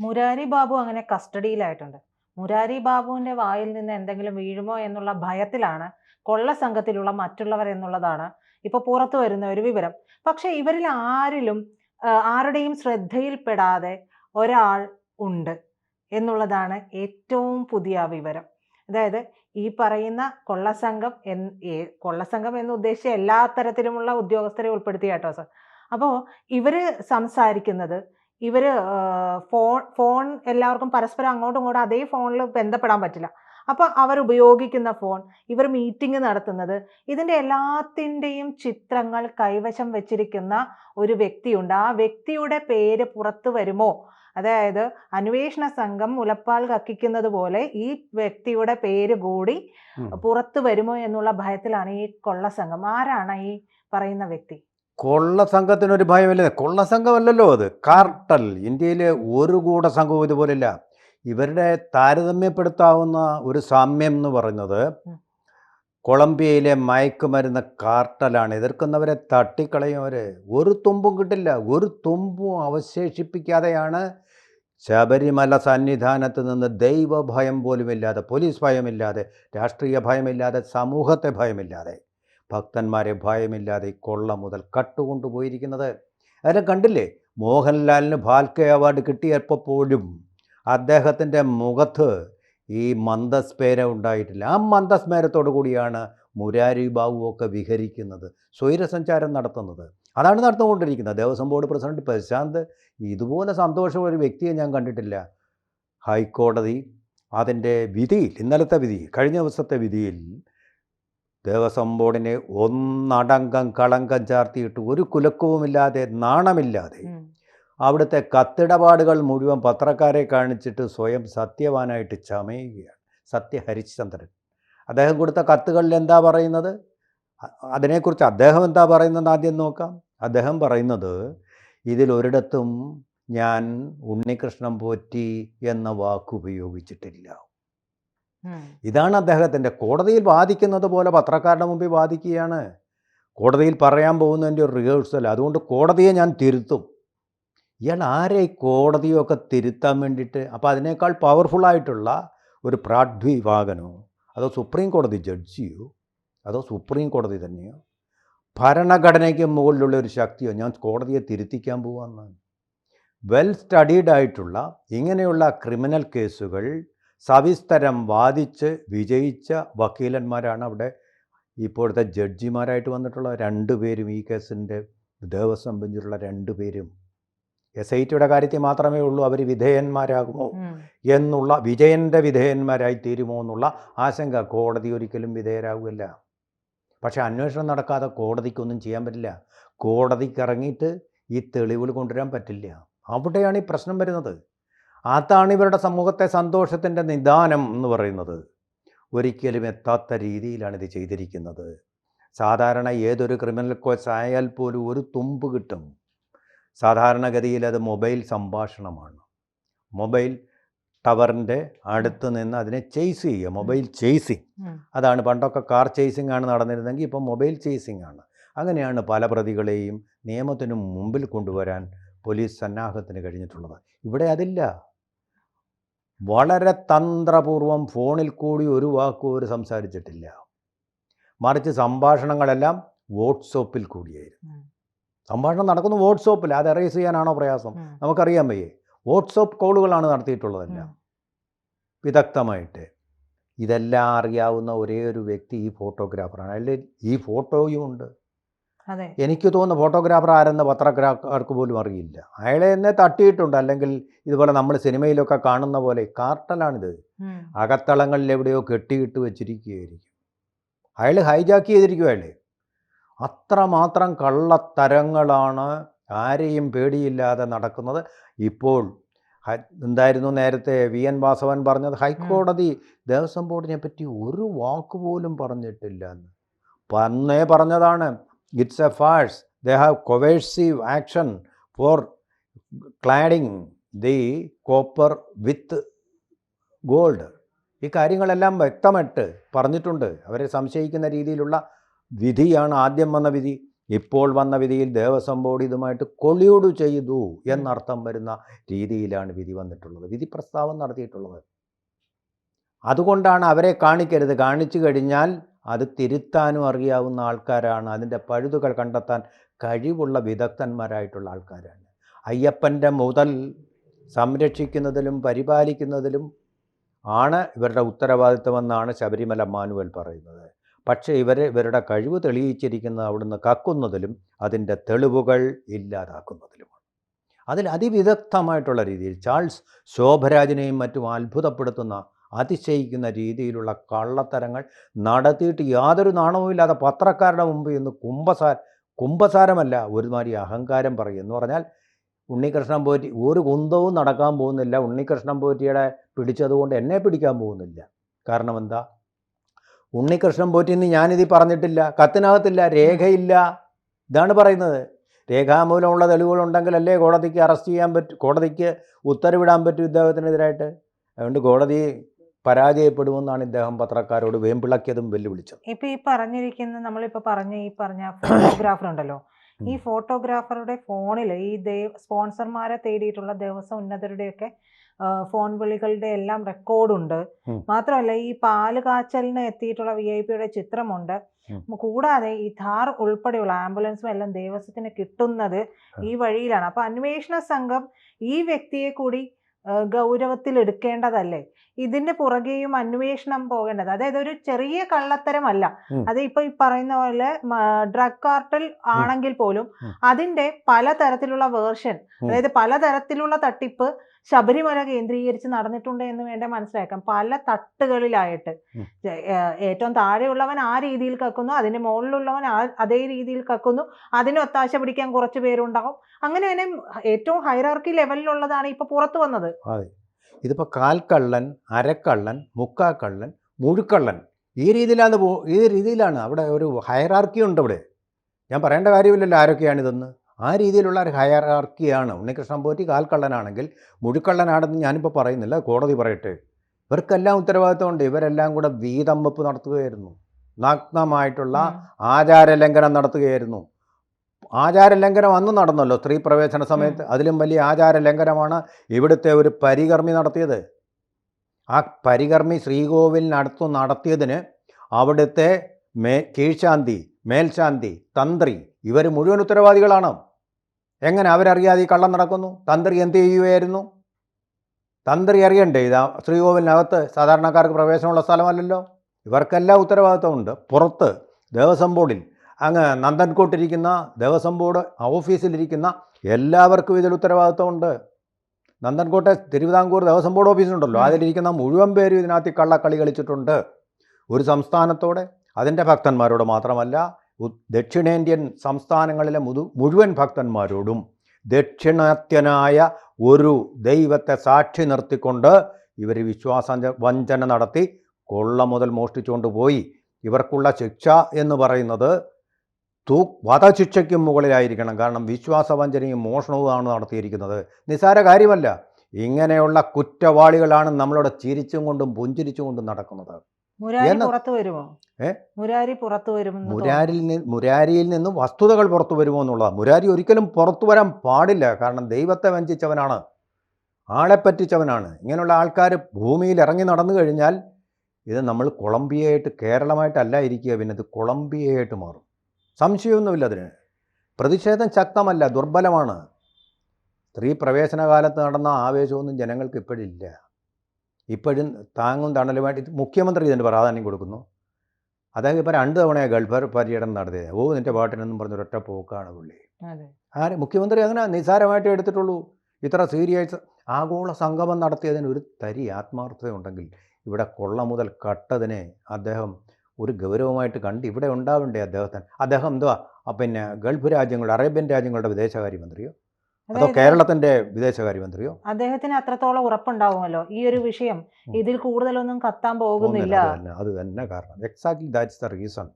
മുരാരി ബാബു അങ്ങനെ കസ്റ്റഡിയിലായിട്ടുണ്ട്. മുരാരി ബാബുവിന്റെ വായിൽ നിന്ന് എന്തെങ്കിലും വീഴുമോ എന്നുള്ള ഭയത്തിലാണ് കൊള്ള സംഘത്തിലുള്ള മറ്റുള്ളവർ എന്നുള്ളതാണ് ഇപ്പൊ പുറത്തു വരുന്ന ഒരു വിവരം. പക്ഷെ ഇവരിൽ ആരിലും ആരുടെയും ശ്രദ്ധയിൽപ്പെടാതെ ഒരാൾ ഉണ്ട് എന്നുള്ളതാണ് ഏറ്റവും പുതിയ വിവരം. അതായത് ഈ പറയുന്ന കൊള്ളസംഘം എന്ന് കൊള്ള കൊള്ളസംഘം എന്ന് ഉദ്ദേശിച്ച എല്ലാ തരത്തിലുമുള്ള ഉദ്യോഗസ്ഥരെ ഉൾപ്പെടുത്തിയാട്ടോ സർ. അപ്പോൾ ഇവർ സംസാരിക്കുന്നത് ഇവർ ആ, ഫോൺ ഫോൺ എല്ലാവർക്കും പരസ്പരം അങ്ങോട്ടും ഇങ്ങോട്ടും അതേ ഫോണിൽ ബന്ധപ്പെടാൻ പറ്റില്ല. അപ്പോൾ അവർ ഉപയോഗിക്കുന്ന ഫോൺ ഇവർ മീറ്റിംഗ് നടത്തുന്നത് ഇതിന്റെ എല്ലാത്തിന്റെയും ചിത്രങ്ങൾ കൈവശം വെച്ചിരിക്കുന്ന ഒരു വ്യക്തിയുണ്ട്. ആ വ്യക്തിയുടെ പേര് പുറത്തു വരുമോ? അതായത് അന്വേഷണ സംഘം മുലപ്പാൽ കക്കിക്കുന്നത് പോലെ ഈ വ്യക്തിയുടെ പേര് കൂടി പുറത്തു വരുമോ എന്നുള്ള ഭയത്തിലാണ് ഈ കൊള്ള സംഘം. ആരാണ് ഈ പറയുന്ന വ്യക്തി? കൊള്ള സംഘത്തിനൊരു ഭയമില്ല? കൊള്ള സംഘമല്ലല്ലോ അത്. കാർട്ടൽ ഇന്ത്യയിലെ ഒരു കൂട സംഘവും ഇതുപോലില്ല. ഇവരുടെ താരതമ്യപ്പെടുത്താവുന്ന ഒരു സാമ്യം എന്ന് പറയുന്നത്. കൊളംബിയയിലെ മയക്കുമരുന്ന് കാർട്ടലാണ്. എതിർക്കുന്നവരെ തട്ടിക്കളയും. അവരെ ഒരു തുമ്പും കിട്ടില്ല. ഒരു തുമ്പും അവശേഷിപ്പിക്കാതെയാണ് ശബരിമല സന്നിധാനത്ത് നിന്ന് ദൈവഭയം പോലുമില്ലാതെ പോലീസ് ഭയമില്ലാതെ രാഷ്ട്രീയ ഭയമില്ലാതെ സമൂഹത്തെ ഭയമില്ലാതെ ഭക്തന്മാരെ ഭയമില്ലാതെ കൊള്ള മുതൽ കട്ടുകൊണ്ടുപോയിരിക്കുന്നത് അതിനെ കണ്ടില്ലേ? മോഹൻലാലിന് ഭാൽക്കെ അവാർഡ് കിട്ടിയപ്പോൾ പോലും അദ്ദേഹത്തിന്റെ മുഖത്ത് ഈ മന്ദസ്മേര ഉണ്ടായിട്ടില്ല. ആ മന്ദസ്മേരത്തോടു കൂടിയാണ് മുരാരി ബാബുവൊക്കെ വിഹരിക്കുന്നത് സ്വൈരസഞ്ചാരം നടത്തുന്നത്. അതാണ് നടന്നുകൊണ്ടിരിക്കുന്നത്. ദേവസ്വം ബോർഡ് പ്രസിഡന്റ് പ്രശാന്ത് ഇതുപോലെ സന്തോഷമുള്ള ഒരു വ്യക്തിയെ ഞാൻ കണ്ടിട്ടില്ല. ഹൈക്കോടതി അതിന്റെ വിധിയിൽ ഇന്നലത്തെ വിധി കഴിഞ്ഞ ദിവസത്തെ വിധിയിൽ ദേവസ്വം ബോർഡിനെ ഒന്നടങ്കം കളങ്കം ചാർത്തിയിട്ട് ഒരു കുലക്കവുമില്ലാതെ നാണമില്ലാതെ. അവിടുത്തെ കത്തിടപാടുകൾ മുഴുവൻ പത്രക്കാരെ കാണിച്ചിട്ട് സ്വയം സത്യവാനായിട്ട് ചമയുകയാണ് സത്യ ഹരിശ്ചന്ദ്രൻ അദ്ദേഹം കൊടുത്ത കത്തുകളിൽ എന്താ പറയുന്നത് അതിനെക്കുറിച്ച് അദ്ദേഹം എന്താ പറയുന്നത് ആദ്യം നോക്കാം അദ്ദേഹം പറയുന്നത് ഇതിലൊരിടത്തും ഞാൻ ഉണ്ണികൃഷ്ണൻ പോറ്റി എന്ന വാക്ക് ഉപയോഗിച്ചിട്ടില്ല. ഇതാണ് അദ്ദേഹത്തിന്റെ കോടതിയിൽ വാദിക്കുന്നത് പോലെ പത്രക്കാരുടെ മുമ്പിൽ വാദിക്കുകയാണ്. കോടതിയിൽ പറയാൻ പോകുന്നതിന്റെ ഒരു റിഹേഴ്സൽ അതുകൊണ്ട് കോടതിയെ ഞാൻ തിരുത്തും. ഇയാൾ ആരെ കോടതിയൊക്കെ തിരുത്താൻ വേണ്ടിയിട്ട്? അപ്പോൾ അതിനേക്കാൾ പവർഫുള്ളായിട്ടുള്ള ഒരു പ്രാഡ്വി വാഹനോ അതോ സുപ്രീം കോടതി ജഡ്ജിയോ അതോ സുപ്രീം കോടതി തന്നെയോ? ഭരണഘടനയ്ക്ക് മുകളിലുള്ള ഒരു ശക്തിയോ ഞാൻ കോടതിയെ തിരുത്തിക്കാൻ പോവാന്നാണ്. വെൽ സ്റ്റഡീഡ് ആയിട്ടുള്ള ഇങ്ങനെയുള്ള ക്രിമിനൽ കേസുകൾ സവിസ്തരം വാദിച്ച് വിജയിച്ച വക്കീലന്മാരാണ് അവിടെ ഇപ്പോഴത്തെ ജഡ്ജിമാരായിട്ട് വന്നിട്ടുള്ള രണ്ട് പേരും ഈ കേസിന്റെ ദേവസ്വം ബെഞ്ചിലുള്ള രണ്ട് പേരും. എസ് ഐ ടിയുടെ കാര്യത്തിൽ മാത്രമേ ഉള്ളൂ അവർ വിധേയന്മാരാകുമോ എന്നുള്ള വിജയന്റെ വിധേയന്മാരായി തീരുമോ എന്നുള്ള ആശങ്ക. കോടതി ഒരിക്കലും വിധേയരാകുമല്ല പക്ഷേ അന്വേഷണം നടക്കാതെ കോടതിക്കൊന്നും ചെയ്യാൻ പറ്റില്ല. കോടതിക്ക് ഇറങ്ങിയിട്ട് ഈ തെളിവുകൾ കൊണ്ടുവരാൻ പറ്റില്ല. അവിടെയാണ് ഈ പ്രശ്നം വരുന്നത്. അതാണ് ഇവരുടെ സമൂഹത്തെ സന്തോഷത്തിന്റെ നിദാനം എന്ന് പറയുന്നത്. ഒരിക്കലും എത്താത്ത രീതിയിലാണ് ഇത് ചെയ്തിരിക്കുന്നത്. സാധാരണ ഏതൊരു ക്രിമിനൽ കോച്ച് ആയാൽ പോലും ഒരു തുമ്പ് കിട്ടും. സാധാരണഗതിയിൽ അത് മൊബൈൽ സംഭാഷണമാണ്. മൊബൈൽ ടവറിന്റെ അടുത്ത് നിന്ന് അതിനെ ചേസ് ചെയ്യുക. Mobile chasing. അതാണ് പണ്ടൊക്കെ കാർ ചേസിങ് ആണ് നടന്നിരുന്നെങ്കിൽ ഇപ്പോൾ മൊബൈൽ ചേസിങ് ആണ്. അങ്ങനെയാണ് പല പ്രതികളെയും നിയമത്തിനു മുമ്പിൽ കൊണ്ടുവരാൻ പോലീസ് സന്നാഹത്തിന് കഴിഞ്ഞിട്ടുള്ളത്. ഇവിടെ അതില്ല. വളരെ തന്ത്രപൂർവം ഫോണിൽ കൂടി ഒരു വാക്കും അവർ സംസാരിച്ചിട്ടില്ല. മറിച്ച് സംഭാഷണങ്ങളെല്ലാം വാട്സോപ്പിൽ കൂടിയായിരുന്നു. സംഭാഷണം നടക്കുന്നു വാട്സോപ്പിൽ അത് എറേസ് ചെയ്യാനാണോ പ്രയാസം. നമുക്കറിയാൻ വയ്യേ വാട്സപ്പ് കോളുകളാണ് നടത്തിയിട്ടുള്ളതെല്ലാം. വിദഗ്ധമായിട്ട് ഇതെല്ലാം അറിയാവുന്ന ഒരേ ഒരു വ്യക്തി ഈ ഫോട്ടോഗ്രാഫറാണ്. അതിൽ ഈ ഫോട്ടോയും ഉണ്ട്. എനിക്ക് തോന്നുന്ന ഫോട്ടോഗ്രാഫർ ആരെന്ന പത്രക്കാർക്ക് പോലും അറിയില്ല. അയാളെ എന്നെ തട്ടിയിട്ടുണ്ട്. അല്ലെങ്കിൽ ഇതുപോലെ നമ്മൾ സിനിമയിലൊക്കെ കാണുന്ന പോലെ കാർട്ടലാണിത്. അകത്തളങ്ങളിൽ എവിടെയോ കെട്ടിയിട്ട് വെച്ചിരിക്കുകയായിരിക്കും. അയാൾ ഹൈജാക്ക് ചെയ്തിരിക്കും അയാൾ. അത്രമാത്രം കള്ളത്തരങ്ങളാണ് ആരെയും പേടിയില്ലാതെ നടക്കുന്നത്. ഇപ്പോൾ എന്തായിരുന്നു നേരത്തെ വി. എൻ. വാസവൻ പറഞ്ഞത്? ഹൈക്കോടതി ദേവസ്വം ബോർഡിനെ പറ്റി ഒരു വാക്ക് പോലും പറഞ്ഞിട്ടില്ല എന്ന്. അന്നേ പറഞ്ഞതാണ്. A farce they have coercive action for cladding the copper with gold ഈ കാര്യങ്ങളെല്ലാം വ്യക്തമായിട്ട് പറഞ്ഞിട്ടുണ്ട്. അവരെ സംശയിക്കുന്ന രീതിയിലുള്ള വിധിയാണ് ആദ്യം വന്ന വിധി. ഇപ്പോൾ വന്ന വിധിയിൽ ദേവസ്വം ബോർഡ് ഇതുമായിട്ട് കൊളിയോട് ചെയ്തു എന്നർത്ഥം വരുന്ന രീതിയിലാണ് വിധി വന്നിട്ടുള്ളത്. വിധി പ്രസ്താവം നടത്തിയിട്ടുള്ളത്. അതുകൊണ്ടാണ് അവരെ കാണിക്കരുത്. കാണിച്ചു കഴിഞ്ഞാൽ അത് തിരുത്താനും അറിയാവുന്ന ആൾക്കാരാണ്. അതിന്റെ പഴുതുകൾ കണ്ടെത്താൻ കഴിവുള്ള വിദഗ്ധന്മാരായിട്ടുള്ള ആൾക്കാരാണ്. അയ്യപ്പന്റെ മുതൽ സംരക്ഷിക്കുന്നതിലും പരിപാലിക്കുന്നതിലും ആണ് ഇവരുടെ ഉത്തരവാദിത്തമെന്നാണ് ശബരിമല മാനുവൽ പറയുന്നത്. പക്ഷേ ഇവർ ഇവരുടെ കഴിവ് തെളിയിച്ചിരിക്കുന്നത് അവിടുന്ന് കക്കുന്നതിലും അതിന്റെ തെളിവുകൾ ഇല്ലാതാക്കുന്നതിലുമാണ്. അതിൽ അതിവിദഗ്ധമായിട്ടുള്ള രീതിയിൽ ചാൾസ് ശോഭരാജിനെയും മറ്റും അത്ഭുതപ്പെടുത്തുന്ന അതിശയിക്കുന്ന രീതിയിലുള്ള കള്ളത്തരങ്ങൾ നടത്തിയിട്ട് യാതൊരു നാണവുമില്ലാതെ പത്രക്കാരുടെ മുമ്പിൽ ഇന്ന് കുംഭസാര കുംഭസാരമല്ല ഒരുമാതിരി അഹങ്കാരം പറയും. എന്ന് പറഞ്ഞാൽ ഉണ്ണികൃഷ്ണൻ പോറ്റി ഒരു കുന്തവും നടക്കാൻ പോകുന്നില്ല. ഉണ്ണികൃഷ്ണൻ പോറ്റിയുടെ പിടിച്ചതുകൊണ്ട് എന്നെ പിടിക്കാൻ പോകുന്നില്ല. കാരണം എന്താ? ഉണ്ണികൃഷ്ണൻ പോറ്റി എന്ന് ഞാനിത് പറഞ്ഞിട്ടില്ല. കത്തിനകത്തില്ല രേഖയില്ല. ഇതാണ് പറയുന്നത്. രേഖാമൂലമുള്ള തെളിവുകളുണ്ടെങ്കിലല്ലേ കോടതിക്ക് അറസ്റ്റ് ചെയ്യാൻ പറ്റും കോടതിക്ക് ഉത്തരവിടാൻ പറ്റും ഇദ്ദേഹത്തിനെതിരായിട്ട്. അതുകൊണ്ട് കോടതി പരാജയപ്പെടുമെന്നാണ് ഇദ്ദേഹം പത്രക്കാരോട് വേമ്പിളക്കിയതും വെല്ലുവിളിച്ചത്. ഇപ്പൊ ഈ പറഞ്ഞിരിക്കുന്ന നമ്മളിപ്പോ പറഞ്ഞ ഈ പറഞ്ഞ ഫോട്ടോഗ്രാഫർ ഉണ്ടല്ലോ. ഈ ഫോട്ടോഗ്രാഫറുടെ ഫോണിൽ ഈ സ്പോൺസർമാരെ തേടിയിട്ടുള്ള ദേവസ്വം ഉന്നതരുടെയൊക്കെ ഫോൺ വിളികളുടെ എല്ലാം റെക്കോർഡുണ്ട്. മാത്രമല്ല ഈ പാൽ കാച്ചലിന് എത്തിയിട്ടുള്ള വി ഐ പിയുടെ ചിത്രമുണ്ട്. കൂടാതെ ഈ ധാർ ഉൾപ്പെടെയുള്ള ആംബുലൻസും എല്ലാം ദേവസ്വത്തിന് കിട്ടുന്നത് ഈ വഴിയിലാണ്. അപ്പൊ അന്വേഷണ സംഘം ഈ വ്യക്തിയെ കൂടി ഗൗരവത്തിൽ എടുക്കേണ്ടതല്ലേ ഇതിന്റെ പുറകെയും അന്വേഷണം പോകേണ്ടത്. അതായത് ഒരു ചെറിയ കള്ളത്തരമല്ല. അത് ഇപ്പൊ ഈ പറയുന്ന പോലെ ഡ്രഗ് കാർട്ടൽ ആണെങ്കിൽ പോലും അതിന്റെ പലതരത്തിലുള്ള വേർഷൻ അതായത് പലതരത്തിലുള്ള തട്ടിപ്പ് ശബരിമല കേന്ദ്രീകരിച്ച് നടന്നിട്ടുണ്ട് എന്ന് വേണ്ട മനസ്സിലാക്കാം. പല തട്ടുകളിലായിട്ട്. ഏറ്റവും താഴെയുള്ളവൻ ആ രീതിയിൽ കക്കുന്നു അതിന് മുകളിലുള്ളവൻ ആ- അതേ രീതിയിൽ കക്കുന്നു അതിന് ഒത്താശ പിടിക്കാൻ കുറച്ച് പേരുണ്ടാവും. അങ്ങനെ തന്നെ ഏറ്റവും ഹൈറാർക്കി ലെവലിലുള്ളതാണ് ഇപ്പൊ പുറത്തു വന്നത്. ഇതിപ്പോൾ കാൽക്കള്ളൻ അരക്കള്ളൻ മുക്കാക്കള്ളൻ മുഴുക്കള്ളൻ. ഈ രീതിയിലാണ് പോ ഈ രീതിയിലാണ് അവിടെ ഒരു ഹയറാർക്കി ഉണ്ട് അവിടെ. ഞാൻ പറയേണ്ട കാര്യമില്ലല്ലോ ആരൊക്കെയാണിതെന്ന് ആ രീതിയിലുള്ള ഒരു ഹയറാർക്കിയാണ് ഉണ്ണികൃഷ്ണൻ പോറ്റി കാൽക്കള്ളനാണെങ്കിൽ മുഴുക്കള്ളനാണെന്ന് ഞാനിപ്പോൾ പറയുന്നില്ല കോടതി പറയട്ടെ. ഇവർക്കെല്ലാം ഉത്തരവാദിത്തമുണ്ട് ഇവരെല്ലാം കൂടെ വീതം വെപ്പ് നടത്തുകയായിരുന്നു. നഗ്നമായിട്ടുള്ള ആചാര ലംഘനം നടത്തുകയായിരുന്നു. ആചാരലംഘനം അന്ന് നടന്നല്ലോ. സ്ത്രീ പ്രവേശന സമയത്ത് അതിലും വലിയ ആചാര ആചാരലംഘനമാണ് ഇവിടുത്തെ ഒരു പരികർമ്മി നടത്തിയത്. ആ പരികർമ്മി ശ്രീകോവിലിനടുത്തു നടത്തിയതിന് അവിടുത്തെ മേ കീഴ്ശാന്തി മേൽശാന്തി തന്ത്രി ഇവർ മുഴുവൻ ഉത്തരവാദികളാണ്. എങ്ങനെ അവരറിയാതെ ഈ കള്ളം നടക്കുന്നു? തന്ത്രി എന്ത് ചെയ്യുകയായിരുന്നു? തന്ത്രി അറിയണ്ടേ? ഇതാ ശ്രീകോവിലിനകത്ത് സാധാരണക്കാർക്ക് പ്രവേശനമുള്ള സ്ഥലമല്ലല്ലോ. ഇവർക്കെല്ലാം ഉത്തരവാദിത്വമുണ്ട്. പുറത്ത് ദേവസ്വം ബോർഡിൽ അങ്ങ് നന്ദൻകോട്ടിരിക്കുന്ന ദേവസ്വം ബോർഡ് ഓഫീസിലിരിക്കുന്ന എല്ലാവർക്കും ഇതിൽ ഉത്തരവാദിത്തമുണ്ട് നന്ദൻകോട്ടെ തിരുവിതാംകൂർ ദേവസ്വം ബോർഡ് ഓഫീസുണ്ടല്ലോ. അതിലിരിക്കുന്ന മുഴുവൻ പേരും ഇതിനകത്ത് കള്ളക്കളി കളിച്ചിട്ടുണ്ട്. ഒരു സംസ്ഥാനത്തോടെ അതിന്റെ ഭക്തന്മാരോട് മാത്രമല്ല ദക്ഷിണേന്ത്യൻ സംസ്ഥാനങ്ങളിലെ മുതു മുഴുവൻ ഭക്തന്മാരോടും ദക്ഷിണാത്യനായ ഒരു ദൈവത്തെ സാക്ഷി നിർത്തിക്കൊണ്ട് ഇവർ വിശ്വാസ വഞ്ചന നടത്തി കൊള്ള മുതൽ മോഷ്ടിച്ചുകൊണ്ട് പോയി. ഇവർക്കുള്ള ശിക്ഷ എന്ന് പറയുന്നത് തൂ വധശിക്ഷയ്ക്കും മുകളിലായിരിക്കണം. കാരണം വിശ്വാസവഞ്ചനയും മോഷണവുമാണ് നടത്തിയിരിക്കുന്നത്. നിസാര കാര്യമല്ല. ഇങ്ങനെയുള്ള കുറ്റവാളികളാണ് നമ്മളിവിടെ ചിരിച്ചും കൊണ്ടും പുഞ്ചിരിച്ചും കൊണ്ടും നടക്കുന്നത്. മുരാരിൽ മുരാരിയിൽ നിന്ന് വസ്തുതകൾ പുറത്തു വരുമോ എന്നുള്ളതാണ്. മുരാരി ഒരിക്കലും പുറത്തു വരാൻ പാടില്ല. കാരണം ദൈവത്തെ വഞ്ചിച്ചവനാണ്. ആളെ പറ്റിച്ചവനാണ്. ഇങ്ങനെയുള്ള ആൾക്കാർ ഭൂമിയിൽ ഇറങ്ങി നടന്നു കഴിഞ്ഞാൽ ഇത് നമ്മൾ കൊളംബിയയായിട്ട് കേരളമായിട്ടല്ല ഇരിക്കുക. പിന്നെ ഇത് കൊളംബിയയായിട്ട് മാറും. സംശയമൊന്നുമില്ല അതിന്. പ്രതിഷേധം ശക്തമല്ല ദുർബലമാണ്. സ്ത്രീ പ്രവേശന കാലത്ത് നടന്ന ആവേശമൊന്നും ജനങ്ങൾക്ക് ഇപ്പോഴില്ല. ഇപ്പോഴും താങ്ങും തണലുമായിട്ട് മുഖ്യമന്ത്രി ഇതിന്റെ പ്രാധാന്യം കൊടുക്കുന്നു. അദ്ദേഹം ഇപ്പോൾ രണ്ട് തവണയാണ് ഗൾഫ് പര്യടനം നടത്തിയത്. ഓ നിന്റെ പാട്ടിനെന്നും പറഞ്ഞ ഒരൊറ്റ പോക്കാണ് പുള്ളി. ആര്? മുഖ്യമന്ത്രി അങ്ങനെ നിസ്സാരമായിട്ട് എടുത്തിട്ടുള്ളൂ. ഇത്ര സീരിയസ് ആഗോള സംഗമം നടത്തിയതിന് ഒരു തരി ആത്മാർത്ഥതയുണ്ടെങ്കിൽ ഇവിടെ കൊള്ള മുതൽ കട്ടതിനെ അദ്ദേഹം ഒരു ഗൗരവമായിട്ട് കണ്ട് ഇവിടെ ഉണ്ടാവണ്ടേ അദ്ദേഹത്തിന്? അദ്ദേഹം എന്തുവാ? പിന്നെ ഗൾഫ് രാജ്യങ്ങളുടെ അറേബ്യൻ രാജ്യങ്ങളുടെ വിദേശകാര്യമന്ത്രിയോ? അതോ കേരളത്തിന്റെ വിദേശകാര്യ വിദേശകാര്യമന്ത്രിയോ? അദ്ദേഹത്തിന് അത്രത്തോളം ഉറപ്പുണ്ടാവുമല്ലോ? ഈ ഒരു വിഷയം ഇതിൽ കൂടുതലൊന്നും കത്താൻ പോകുന്നില്ല. അത് തന്നെ അത് തന്നെ കാരണം എക്സാക്ട്ലി ദാറ്റ്സ് ദ റീസൺ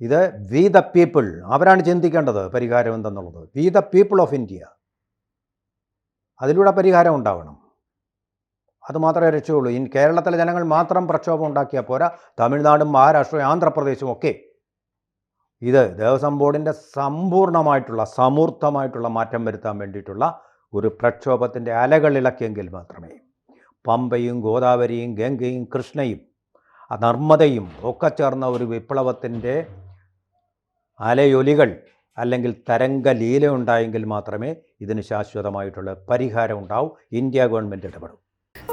ഇത് വി ദ പീപ്പിൾ അവരാണ് ചിന്തിക്കേണ്ടത് പരിഹാരം എന്തെന്നുള്ളത്. We the people of India അതിലൂടെ പരിഹാരം ഉണ്ടാവണം. അത് മാത്രമേ രക്ഷയുള്ളൂ ഇൻ കേരളത്തിലെ ജനങ്ങൾ മാത്രം പ്രക്ഷോഭം ഉണ്ടാക്കിയാൽ പോരാ. തമിഴ്നാടും മഹാരാഷ്ട്രയും ആന്ധ്രാപ്രദേശും ഒക്കെ. ഇത് ദേവസ്വം ബോർഡിന്റെ സമ്പൂർണമായിട്ടുള്ള സമൂർത്തമായിട്ടുള്ള മാറ്റം വരുത്താൻ വേണ്ടിയിട്ടുള്ള ഒരു പ്രക്ഷോഭത്തിന്റെ അലകളിളക്കിയെങ്കിൽ മാത്രമേ പമ്പയും ഗോദാവരിയും ഗംഗയും കൃഷ്ണയും നർമ്മദയും ഒക്കെ ചേർന്ന ഒരു വിപ്ലവത്തിന്റെ അലയൊലികൾ അല്ലെങ്കിൽ തരംഗലീല ഉണ്ടായെങ്കിൽ മാത്രമേ ഇതിന് ശാശ്വതമായിട്ടുള്ള പരിഹാരം ഉണ്ടാവൂ. ഇന്ത്യ ഗവൺമെന്റ് ഇടപെടും.